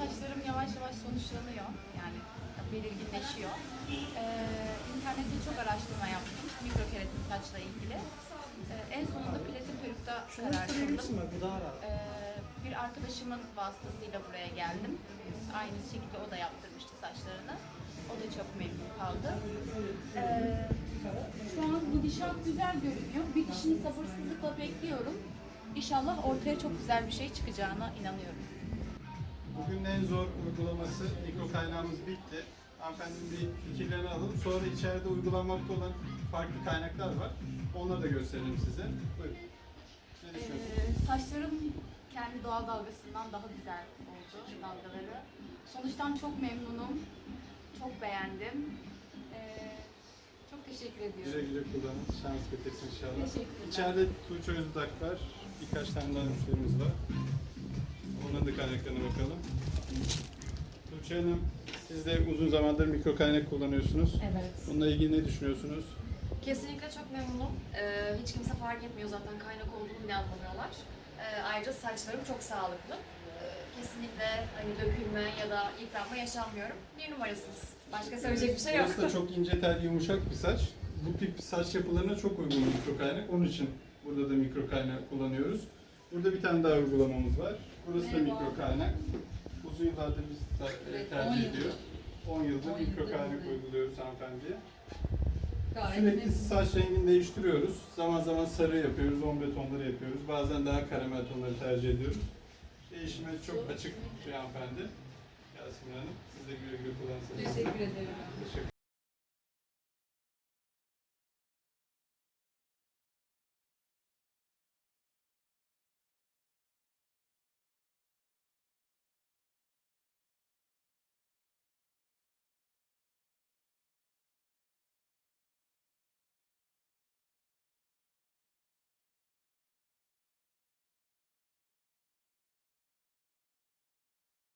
saçlarım yavaş yavaş sonuçlanıyor. Yani belirginleşiyor. Ee, internette çok araştırma yaptım. Mikrokeratin saçla ilgili. Ee, en sonunda platin perukta karar kıldım. Ee, bir arkadaşımın vasıtasıyla buraya geldim. Aynı şekilde o da yaptırmıştı saçlarını. O da çok memnun kaldı. Ee, şu an gidişat güzel görünüyor. Bir kişinin sabırsızlıkla bekliyorum. İnşallah ortaya çok güzel bir şey çıkacağına inanıyorum. Bugün en zor uygulaması mikro kaynağımız bitti. Hanımefendinin bir fikirlerini alalım. Sonra içeride uygulanmakta olan farklı kaynaklar var. Onları da gösterelim size. Buyurun. Ne düşünüyorsunuz? Ee, saçlarım kendi doğal dalgasından daha güzel oldu dalgaları. Sonuçtan çok memnunum. Çok beğendim. Ee, çok teşekkür Güle ediyorum. güle kullanın. Şans getirsin inşallah. Teşekkürler. İçeride Tuğçe Özdak var. Birkaç tane daha müşterimiz var. Onların da kaynaklarına bakalım. Tuğçe Hanım, siz de uzun zamandır mikro kaynak kullanıyorsunuz. Evet. Bununla ilgili ne düşünüyorsunuz? Kesinlikle çok memnunum. Ee, hiç kimse fark etmiyor zaten kaynak olduğunu bile anlamıyorlar. Ee, ayrıca saçlarım çok sağlıklı. Ee, kesinlikle hani dökülme ya da yıpranma yaşanmıyorum. Bir numarasınız. Başka söyleyecek bir şey yok. Burası da çok ince tel, yumuşak bir saç. Bu tip saç yapılarına çok uygun mikro kaynak. Onun için burada da mikro kaynak kullanıyoruz. Burada bir tane daha uygulamamız var. Burası da mikro kaynak. Uzun yıllardır biz Evet, tercih 10 yıldır. ediyor. 10 yıldır 10 mikro kaynak uyguluyoruz hanımefendiye. Sürekli saç rengini değiştiriyoruz. Zaman zaman sarı yapıyoruz, ombre tonları yapıyoruz. Bazen daha karamel tonları tercih ediyoruz. Değişime çok açık şey hanımefendi. Yasemin Hanım, siz de güle güle kullansanız. Teşekkür ederim. Teşekkür